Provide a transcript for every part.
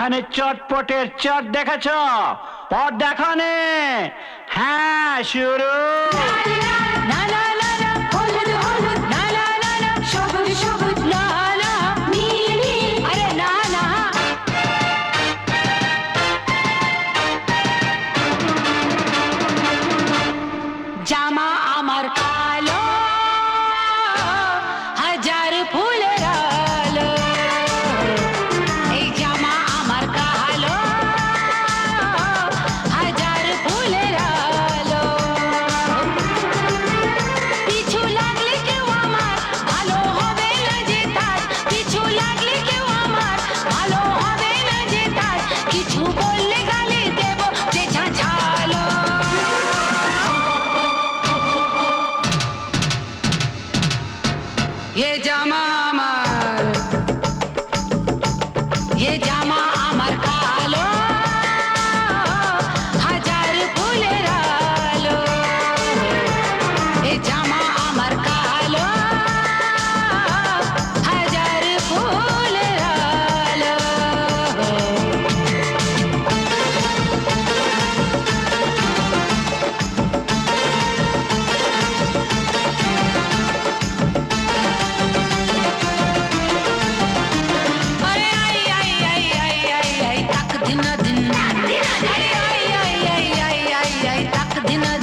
এখানে চটপটের চট দেখেছ? পট দেখানে? হ্যাঁ শুরু। না ದಿನ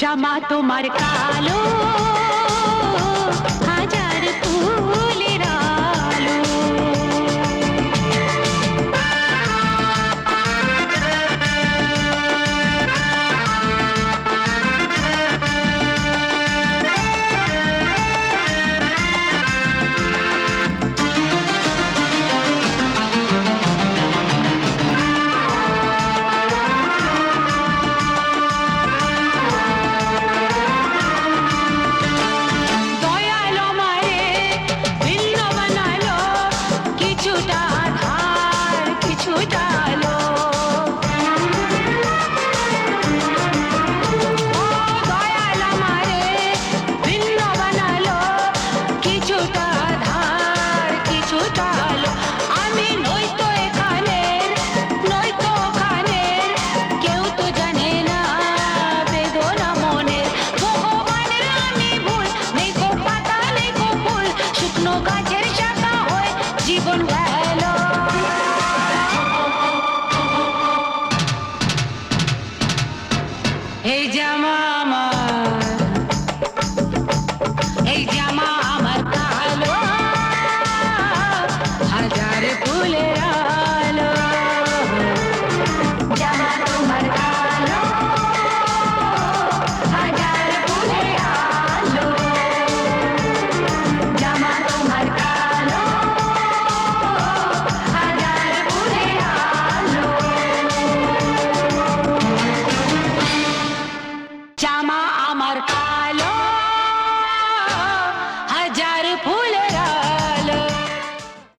জামা তোমার কালো হাজার ফুল। ফুটা